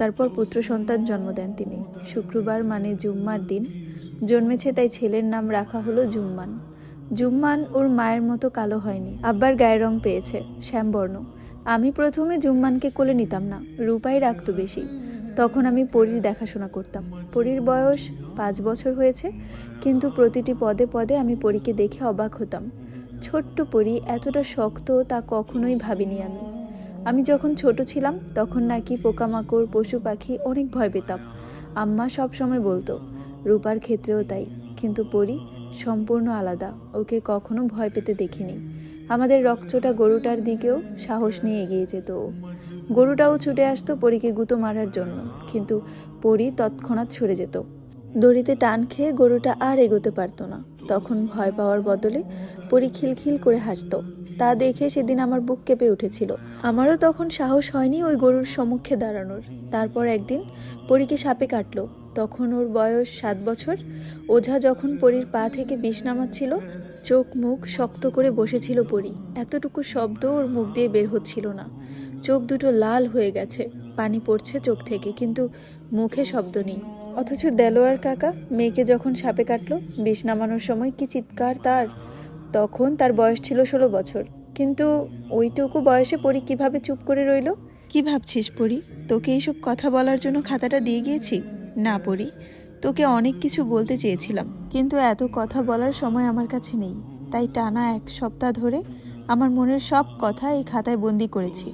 তারপর পুত্র সন্তান জন্ম দেন তিনি। শুক্রবার মানে জুম্মার দিন। জন্মেছে তাই ছেলের নাম রাখা হলো জুম্মান। জুম্মান ওর মায়ের মতো কালো হয়নি। আব্বার গায়ের রং পেয়েছে শ্যামবর্ণ। আমি প্রথমে জুম্মানকে কোলে নিতাম না, রূপাই রাখতো বেশি। তখন আমি পরীর দেখাশোনা করতাম। পরীর বয়স পাঁচ বছর হয়েছে, কিন্তু প্রতিটি পদে পদে আমি পরীকে দেখে অবাক হতাম। ছোট্ট পরী এতটা শক্ত তা কখনোই ভাবিনি আমি। আমি যখন ছোট ছিলাম, তখন নাকি পোকামাকড়, পশু পাখি অনেক ভয় পেতাম। আম্মা সব সময় বলতো, রূপার ক্ষেত্রেও তাই, কিন্তু পরি সম্পূর্ণ আলাদা, ওকে কখনো ভয় পেতে দেখিনি। আমাদের রকচোটা গরুটার দিকেও সাহস নিয়ে এগিয়ে যেত ও। গরুটাও ছুটে আসতো পরীকে গুঁতো মারার জন্য, কিন্তু পরি তৎক্ষণাৎ সরে যেত। দড়িতে টান খেয়ে গরুটা আর এগোতে পারতো না। তখন ভয় পাওয়ার বদলে পরি খিলখিল করে হাসতো। তা দেখে সেদিন আমার বুক কেঁপে উঠেছিল। আমারও তখন সাহস হয়নি ওই গরুর সম্মুখে দাঁড়ানোর। তারপর একদিন পরীকে সাপে কাটলো। তখন ওর বয়স সাত বছর। ওঝা যখন পরীর পা থেকে বিষ নামাচ্ছিল, চোখ মুখ শক্ত করে বসেছিল পরী। এতটুকু শব্দ ওর মুখ দিয়ে বের হচ্ছিল না। চোখ দুটো লাল হয়ে গেছে। পানি পড়ছে চোখ থেকে, কিন্তু মুখে শব্দ নেই। অথচ দেলোয়ার কাকা, মেয়েকে যখন সাপে কাটলো, বিষ নামানোর সময় কি চিৎকার তার? তখন তার বয়স ছিল ষোলো বছর। কিন্তু ওইটুকু বয়সে পরি কীভাবে চুপ করে রইল? কি ভাবছিস পরি? তোকে এইসব কথা বলার জন্য খাতাটা দিয়ে গিয়েছি? না পড়ি তোকে অনেক কিছু বলতে চেয়েছিলাম, কিন্তু এত কথা বলার সময় আমার কাছে নেই। তাই টানা এক সপ্তাহ ধরে আমার মনের সব কথা এই খাতায় বন্দি করেছি।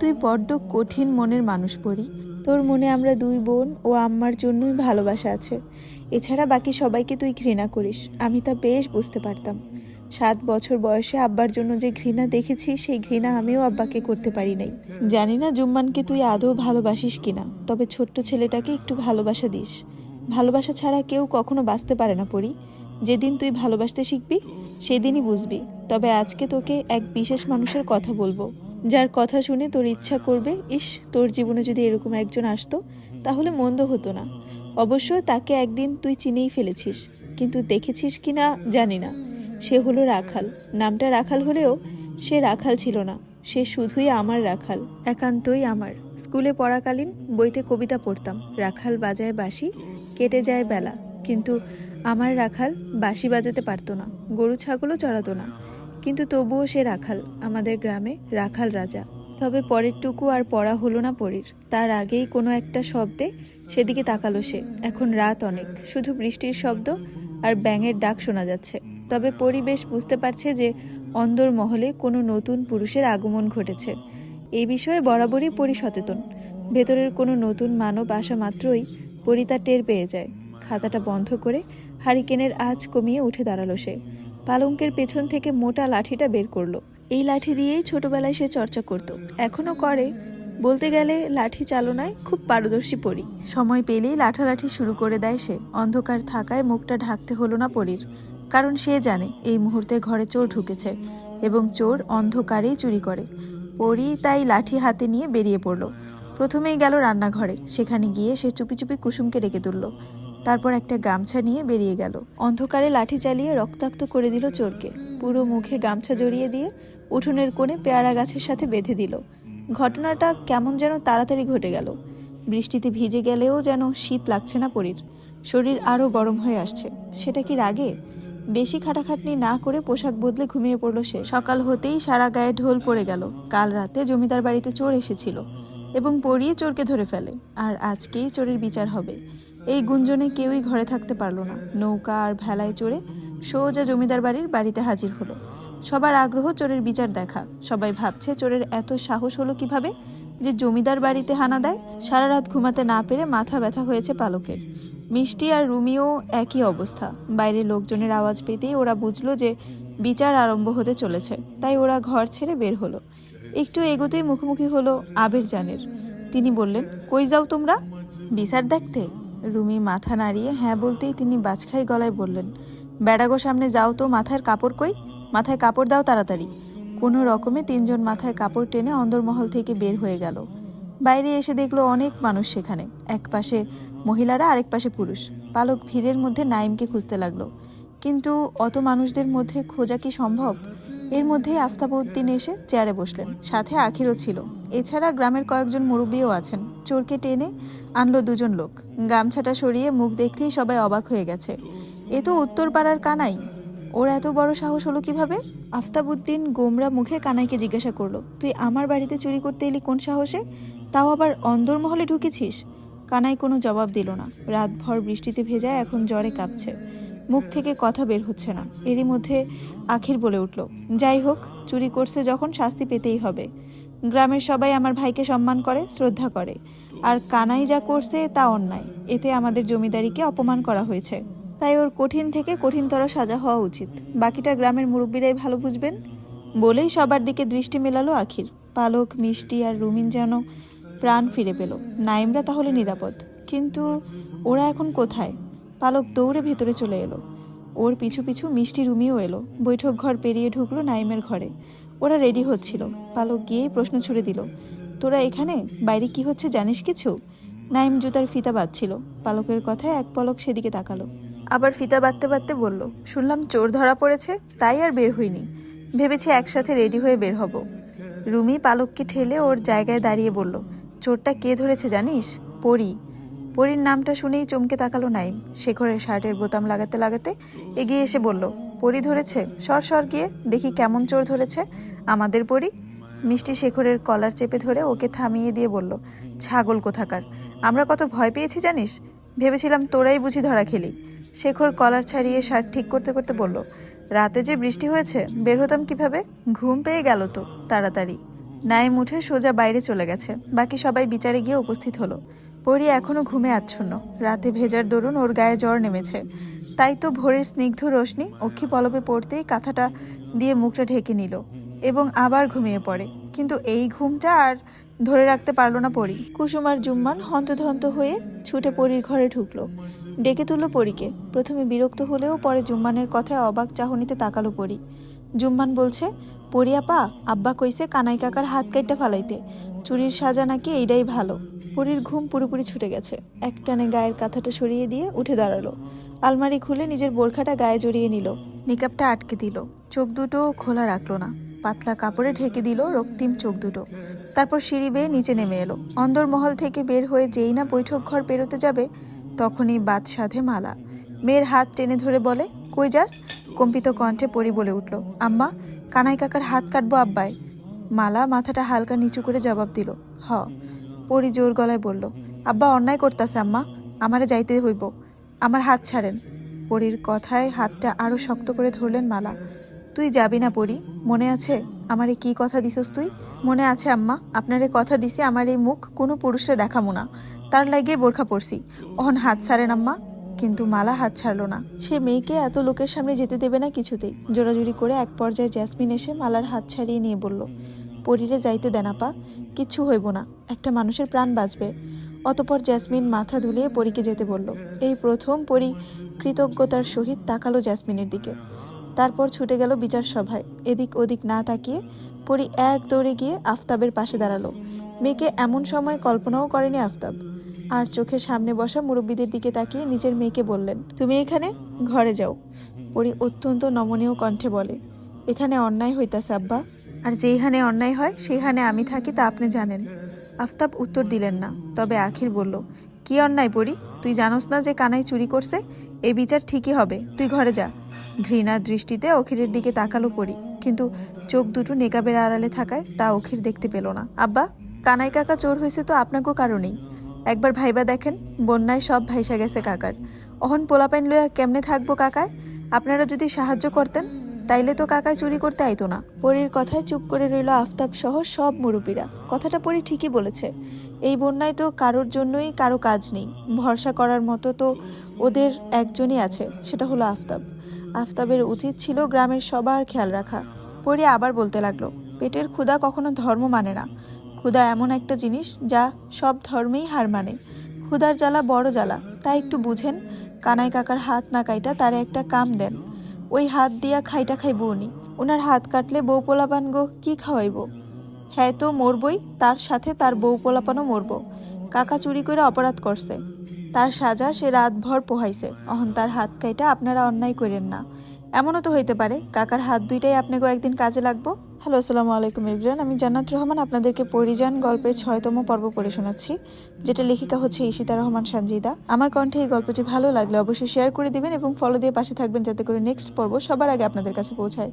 তুই বড্ড কঠিন মনের মানুষ পড়ি তোর মনে আমরা দুই বোন ও আম্মার জন্যই ভালোবাসা আছে। এছাড়া বাকি সবাইকে তুই ঘৃণা করিস। আমি তা বেশ বুঝতে পারতাম। সাত বছর বয়সে আব্বার জন্য যে ঘৃণা দেখেছি, সেই ঘৃণা আমিও আব্বাকে করতে পারি নাই। জানি না জুম্মানকে তুই আদৌ ভালোবাসিস কিনা তবে ছোট্ট ছেলেটাকে একটু ভালোবাসা দিস। ভালোবাসা ছাড়া কেউ কখনো বাঁচতে পারে না পড়ি যেদিন তুই ভালোবাসতে শিখবি, সেদিনই বুঝবি। তবে আজকে তোকে এক বিশেষ মানুষের কথা বলব। যার কথা শুনে তোর ইচ্ছা করবে, ইস, তোর জীবনে যদি এরকম একজন আসতো, তাহলে মন্দ হতো না। অবশ্য তাকে একদিন তুই চিনেই ফেলেছিস, কিন্তু দেখেছিস কি না জানি না। সে হলো রাখাল। নামটা রাখাল হলেও সে রাখাল ছিল না, সে শুধুই আমার রাখাল। একান্তই আমার। স্কুলে পড়াকালীন বইতে কবিতা পড়তাম। রাখাল বাজায় বাঁশি, কেটে যায় বেলা। কিন্তু আমার রাখাল বাঁশি বাজাতে পারতো না, গরু ছাগলও চড়াতো না। কিন্তু তবুও সে রাখাল, আমাদের গ্রামে রাখাল রাজা। তবে পরেরটুকু আর পড়া হলো না পরীর। তার আগেই কোনো একটা শব্দে সেদিকে তাকালো সে। এখন রাত অনেক। শুধু বৃষ্টির শব্দ আর ব্যাঙের ডাক শোনা যাচ্ছে। তবে পরিবেশ বুঝতে পারছে যে অন্দর মহলে কোনো নতুন পুরুষের আগমন ঘটেছে। এই বিষয়ে বরাবরই পরি সচেতন ভেতরের কোনো নতুন মানব আসা মাত্রই পরি তা টের পেয়ে যায়। খাতাটা বন্ধ করে হারিকেনের আঁচ কমিয়ে উঠে দাঁড়াল সে। পালঙ্কের পেছন থেকে মোটা লাঠিটা বের করল। এই লাঠি দিয়েই ছোটবেলায় সে চর্চা করত। এখনও করে। বলতে গেলে লাঠি চালনায় খুব পারদর্শী পড়ি সময় পেলেই লাঠালাঠি শুরু করে দেয় সে। অন্ধকার থাকায় মুখটা ঢাকতে হলো না পরীর। কারণ সে জানে এই মুহূর্তে ঘরে চোর ঢুকেছে এবং চোর অন্ধকারেই চুরি করে। পরি তাই লাঠি হাতে নিয়ে বেরিয়ে পড়ল। প্রথমেই গেল রান্নাঘরে, সেখানে গিয়ে সে চুপি চুপি কুসুমকে ডেকে তুলল। তারপর একটা গামছা নিয়ে বেরিয়ে গেল। অন্ধকারে লাঠি চালিয়ে রক্তাক্ত করে দিল চোরকে। পুরো মুখে গামছা জড়িয়ে দিয়ে উঠোনের কোণে পেয়ারা গাছের সাথে বেঁধে দিল। ঘটনাটা কেমন যেন তাড়াতাড়ি ঘটে গেল। বৃষ্টিতে ভিজে গেলেও যেন শীত লাগছে না পরীর। শরীর আরও গরম হয়ে আসছে। সেটা কি রাগে? বেশি খাটাখাটনি না করে পোশাক বদলে ঘুমিয়ে পড়ল সে। সকাল হতেই সারা গায়ে ঢোল পড়ে গেল। কাল রাতে জমিদার বাড়িতে চোর এসেছিল এবং পড়িয়ে চোরকে ধরে ফেলে। আর আজকেই চোরের বিচার হবে। এই গুঞ্জনে কেউই ঘরে থাকতে পারল না। নৌকা আর ভেলায় চড়ে সোজা জমিদার বাড়ির বাড়িতে হাজির হলো। সবার আগ্রহ চোরের বিচার দেখা। সবাই ভাবছে চোরের এত সাহস হলো কীভাবে যে জমিদার বাড়িতে হানা দেয়, সারা রাত ঘুমাতে না পেরে মাথা ব্যথা হয়েছে পালকের। মিষ্টি আর রুমিও একই অবস্থা। বাইরে লোকজনের আওয়াজ পেতেই ওরা বুঝলো যে বিচার আরম্ভ হতে চলেছে, তাই ওরা ঘর ছেড়ে বের হলো। একটু এগোতেই মুখোমুখি হলো আবির জানের। তিনি বললেন, কই যাও তোমরা? বিচার দেখতে? রুমি মাথা নাড়িয়ে হ্যাঁ বলতেই তিনি বাজখাই গলায় বললেন বেড়াগো সামনে যাও তো, মাথার কাপড় কই? মাথায় কাপড় দাও তাড়াতাড়ি। কোনো রকমে তিনজন মাথায় কাপড় টেনে অন্দরমহল থেকে বের হয়ে গেল। বাইরে এসে দেখল অনেক মানুষ সেখানে। এক পাশে মহিলারা, আরেক পাশে পুরুষ। পালক ভিড়ের মধ্যে নাইমকে খুঁজতে লাগল। কিন্তু অত মানুষদের মধ্যে খোঁজা কি সম্ভব? এর মধ্যেই আফতাবউদ্দিন এসে চেয়ারে বসলেন। সাথে আখিরও ছিল। এছাড়া গ্রামের কয়েকজন মুরব্বীও আছেন। চোরকে টেনে আনলো দুজন লোক। গামছাটা সরিয়ে মুখ দেখতেই সবাই অবাক হয়ে গেছে। এ তো উত্তর পাড়ার কানাই। ওর এত বড় সাহস হলো কীভাবে? আফতাবউদ্দিন গোমরা মুখে কানাইকে জিজ্ঞাসা করল, তুই আমার বাড়িতে চুরি করতে এলি কোন সাহসে? তাও আবার অন্দরমহলে ঢুকেছিস? কানাই কোনো জবাব দিল না। রাতভর বৃষ্টিতে ভেজা এখন জ্বরে কাঁপছে। মুখ থেকে কথা বের হচ্ছে না। এরই মধ্যে আখির বলে উঠল, যাই হোক, চুরি করছে যখন শাস্তি পেতেই হবে। গ্রামের সবাই আমার ভাইকে সম্মান করে, শ্রদ্ধা করে। আর কানাই যা করছে তা অন্যায়। এতে আমাদের জমিদারিকে অপমান করা হয়েছে। তাই ওর কঠিন থেকে কঠিনতর সাজা হওয়া উচিত। বাকিটা গ্রামের মুরব্বীরাই ভালো বুঝবেন? বলেই সবার দিকে দৃষ্টি মেলালো আখির। পালক, মিষ্টি আর রুমিন যেন প্রাণ ফিরে পেল। নাইমরা তাহলে নিরাপদ। কিন্তু ওরা এখন কোথায়? পালক দৌড়ে ভেতরে চলে এলো। ওর পিছু পিছু মিষ্টি রুমিও এলো। বৈঠক ঘর পেরিয়ে ঢুকলো নাইমের ঘরে। ওরা রেডি হচ্ছিল। পালক গিয়েই প্রশ্ন ছুড়ে দিল, তোরা এখানে? বাইরে কি হচ্ছে জানিস কিছু? নাইম জুতার ফিতা বাঁধছিল। পালকের কথায় এক পলক সেদিকে তাকালো। আবার ফিতা বাঁধতে বাঁধতে বলল, শুনলাম চোর ধরা পড়েছে, তাই আর বের হইনি। ভেবেছি একসাথে রেডি হয়ে বের হব। রুমি পালককে ঠেলে ওর জায়গায় দাঁড়িয়ে বলল চোরটা কে ধরেছে জানিস? পরি। পরীর নামটা শুনেই চমকে তাকালো নাইম। শেখরের শার্টের বোতাম লাগাতে লাগাতে এগিয়ে এসে বলল, পরি ধরেছে? সর সর গিয়ে, দেখি কেমন চোর ধরেছে। আমাদের পরি? মিষ্টি শেখরের কলার চেপে ধরে ওকে থামিয়ে দিয়ে বলল, ছাগল কোথাকার? আমরা কত ভয় পেয়েছি জানিস? ভেবেছিলাম তোরাই বুঝি ধরা খেলি। শেখর কলার ছাড়িয়ে শার্ট ঠিক করতে করতে বলল, রাতে যে বৃষ্টি হয়েছে, বের হতাম কীভাবে? ঘুম পেয়ে গেল তো, তাড়াতাড়ি। নাইম উঠে সোজা বাইরে চলে গেছে। বাকি সবাই বিচারে গিয়ে উপস্থিত হলো। পরি এখনও ঘুমে আচ্ছন্ন। রাতে ভেজার দরুন ওর গায়ে জ্বর নেমেছে। তাই তো ভোরের স্নিগ্ধ রশ্মি অক্ষি পলবে পড়তেই কাঁথাটা দিয়ে মুখটা ঢেকে নিল এবং আবার ঘুমিয়ে পড়ে। কিন্তু এই ঘুমটা আর ধরে রাখতে পারল না পরি। কুসুম আর জুম্মান হন্তধন্ত হয়ে ছুটে পরির ঘরে ঢুকলো। ডেকে তুললো পরীকে। প্রথমে বিরক্ত হলেও পরে জুম্মানের কথায় অবাক চাহনিতে তাকালো পরি। জুম্মান বলছে, পরিয়াপা, আব্বা কইছে কানাই কাকার হাত কাইটা ফালাইতে। চুরির সাজা নাকি এইটাই ভালো। পরির ঘুম পুরোপুরি ছুটে গেছে। একটানে গায়ের কাঁথাটা সরিয়ে দিয়ে উঠে দাঁড়াল। আলমারি খুলে নিজের বোরখাটা গায়ে জড়িয়ে নিল। নিকাপটা আটকে দিল। চোখ দুটো খোলা রাখল না। পাতলা কাপড়ে ঢেকে দিল রক্তিম চোখ দুটো। তারপর সিঁড়ি বেয়ে নিচে নেমে এলো। অন্দরমহল থেকে বের হয়ে যেই না বৈঠক ঘর পেরোতে যাবে, তখনই বাদ সাধে মালা। মেয়ের হাত টেনে ধরে বলে, কই যাস? কম্পিত কণ্ঠে পরি বলে উঠল, আম্মা, কানাই কাকার হাত কাটবো আব্বাই মালা মাথাটা হালকা নিচু করে জবাব দিল, হ। পরি জোর গলায় বলল, আব্বা অন্যায় করতাছে আম্মা, আমারে যাইতে হইব, আমার হাত ছাড়েন। পরির কথায় হাতটা আরও শক্ত করে ধরলেন মালা, তুই যাবি না পরি, মনে আছে? আমারে কি কথা দিছস তুই? মনে আছে আম্মা, আপনারে কথা দিছি, আমার এই মুখ কোনো পুরুষে দেখামো না, তার লাগে বোরখা পরছি। অহন হাত ছাড়েন আম্মা। কিন্তু মালা হাত ছাড়লো না। সে মেয়েকে এত লোকের সামনে যেতে দেবে না কিছুতেই। জোরাজুরি করে এক পর্যায়ে জ্যাসমিন এসে মালার হাত ছাড়িয়ে নিয়ে বলল, পরিরে যাইতে দেন আপা কিচ্ছু হইব না, একটা মানুষের প্রাণ বাঁচবে। অতপর জ্যাসমিন মাথা ধুলিয়ে পরীকে যেতে বলল। এই প্রথম পরি কৃতজ্ঞতার সহিত তাকালো জ্যাসমিনের দিকে। তারপর ছুটে গেল বিচার সভায়। এদিক ওদিক না তাকিয়ে পরি এক দৌড়ে গিয়ে আফতাবের পাশে দাঁড়াল। মেয়েকে এমন সময় কল্পনাও করেনি আফতাব। আর চোখের সামনে বসা মুরব্বীদের দিকে তাকিয়ে নিজের মেয়েকে বললেন, তুমি এখানে? ঘরে যাও। পরি অত্যন্ত নমনীয় কণ্ঠে বলে, এখানে অন্যায় হইতাছে, আব্বা। আর যেইখানে অন্যায় হয়, সেইখানে আমি থাকি তা আপনি জানেন। আফতাব উত্তর দিলেন না, তবে আখির বলল, কি অন্যায় পড়ি তুই জানোস না যে কানাই চুরি করছে? এই বিচার ঠিকই হবে। তুই ঘরে যা। ঘৃণার দৃষ্টিতে অখিরের দিকে তাকালো পড়ি কিন্তু চোখ দুটো নেকাবের আড়ালে থাকায় তা অখির দেখতে পেল না। আব্বা, কানাই কাকা চোর হয়েছে তো আপনাকেও কারণেই একবার ভাইবা দেখেন, বন্যায় সব ভাইসা গেছে কাকার। অহন পোলাপাইন লইয়া কেমনে থাকব কাকায়? আপনারা যদি সাহায্য করতেন, তাইলে তো কাকায় চুরি করতে আইতো না। পরীর কথায় চুপ করে রইল আফতাব সহ সব মুরব্বীরা। কথাটা পরি ঠিকই বলেছে। এই বন্যায় তো কারোর জন্যই কারও কাজ নেই। ভরসা করার মতো তো ওদের একজনই আছে, সেটা হলো আফতাব। আফতাবের উচিত ছিল গ্রামের সবার খেয়াল রাখা। পরি আবার বলতে লাগল, পেটের ক্ষুধা কখনো ধর্ম মানে না। ক্ষুধা এমন একটা জিনিস যা সব ধর্মেই হার মানে। ক্ষুধার জ্বালা বড় জ্বালা, তাই একটু বুঝেন, কানাই কাকার হাত না কাইটা তারে একটা কাম দেন। ওই হাত দিয়া খাইটা খাইব উনি ওনার হাত কাটলে বউ পোলাপান গো কি খাওয়াইব? হ্যাঁ তো মরবই, তার সাথে তার বউ পোলাপানও মরব। কাকা চুরি করে অপরাধ করছে। তার সাজা সে রাতভর পোহাইছে, অহন তার হাত কাইটা আপনারা অন্যায় করেন না। এমনও তো হইতে পারে, কাকার হাত দুইটাই আপনাকে একদিন কাজে লাগবো? হ্যালো, আসসালামু আলাইকুম ইবরান আমি জান্নাত রহমান, আপনাদেরকে পরিজান গল্পের ছয়তম পর্ব পড়ে শোনাচ্ছি যেটা লেখিকা হচ্ছে ঈশিতা রহমান সঞ্জিদা আমার কণ্ঠে এই গল্পটি ভালো লাগলে অবশ্যই শেয়ার করে দিবেন এবং ফলো দিয়ে পাশে থাকবেন, যাতে করে নেক্সট পর্ব সবার আগে আপনাদের কাছে পৌঁছায়।